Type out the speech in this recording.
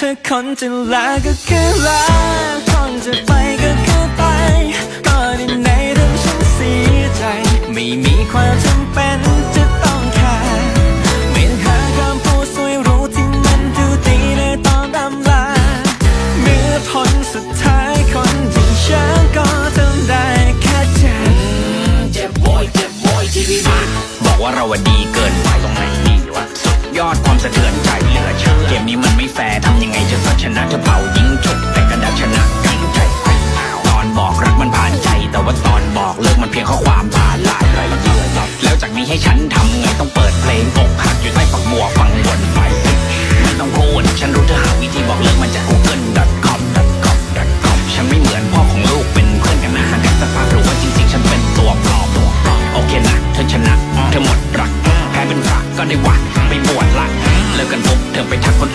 ธอคนจะลาก็แค่ลาคนจะไปก็แค่ไปก็ในไหนทำฉันเสียใจ ไม่มีความจำเป็นจะต้องแคร์เมียนหาคำพูดสวยรู้ที่มันดูดีในตอนดำลาเมื่อผนสุดท้ายคนอย่างฉันก็ทำได้แค่เจ็บเจ็บโวยเจ็บโวยที่พี่บอกว่าเราดีเกินไปตรงไหนดีวะสุดยอดความสะเทือนใจเหลือเชื่อเกมนี้มันไม่แฟร์ ชนะจะเป่ายิงจุกแต่กระดาษชนะกังใจตอนบอกรักมันผ่านใจ แต่ว่าตอนบอกเลิกมันเพียงข้อความผ่านลายไรเยื่อแล้วจากนี้ให้ฉันทำไงต้องเปิดเพลงอกหักอยู่ใต้ฝักบัวฟังวนไปไม่ต้องพูดฉันรู้เธอหาวิธีบอกเลิกมันจาก google com com com ฉันไม่เหมือนพ่อของลูกเป็นเพื่อนกันนะหากันสักพักรู้ว่าจริงๆ ฉันเป็นตัวปลอมตัวปลอมโอเคนะเธอชนะเธอหมดรักแพ้เป็นพระก็ได้วัดไม่บวชละเลิกกันปุ๊บเธอไปทักคน